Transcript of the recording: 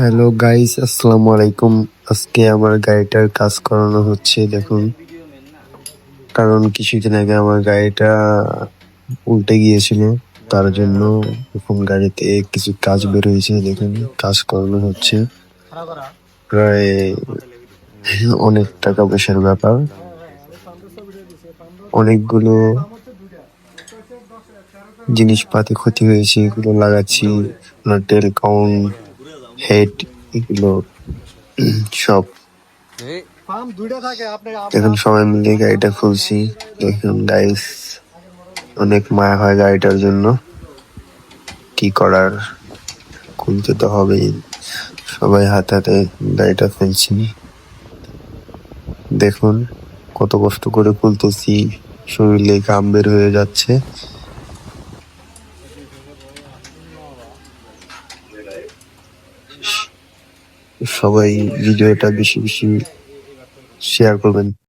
Hello guys আসসালামু আলাইকুম। আজকে আমার গাড়িটার কাজ করানো হচ্ছে, দেখুন। কারণ কিছুদিন আগে আমার গাড়িটা উল্টে গিয়েছিল, তার জন্য এখন গাড়িতে কিছু কাজ বের হয়েছে, দেখুন, কাজ করানো হচ্ছে। প্রায় অনেক টাকা পয়সার ব্যাপার। অনেকগুলো জিনিসপাতি ক্ষতি হয়েছে, এগুলো লাগাচ্ছি টেল কাউন্ট হেড এগুলো সব। এখন সবাই মিলে গাড়িটা খুলছি। দেখুন গাইস অনেক মায়া হয় গাড়িটার জন্য। কি করার? খুলতে তো হবেই। সবাই হাতে হাতে গাড়িটা ফেলছি দেখুন কত কষ্ট করে খুলতেছি। শরীরে ঘাম বের হয়ে যাচ্ছে। সবাই ভিডিওটা বেশি বেশি শেয়ার করবেন।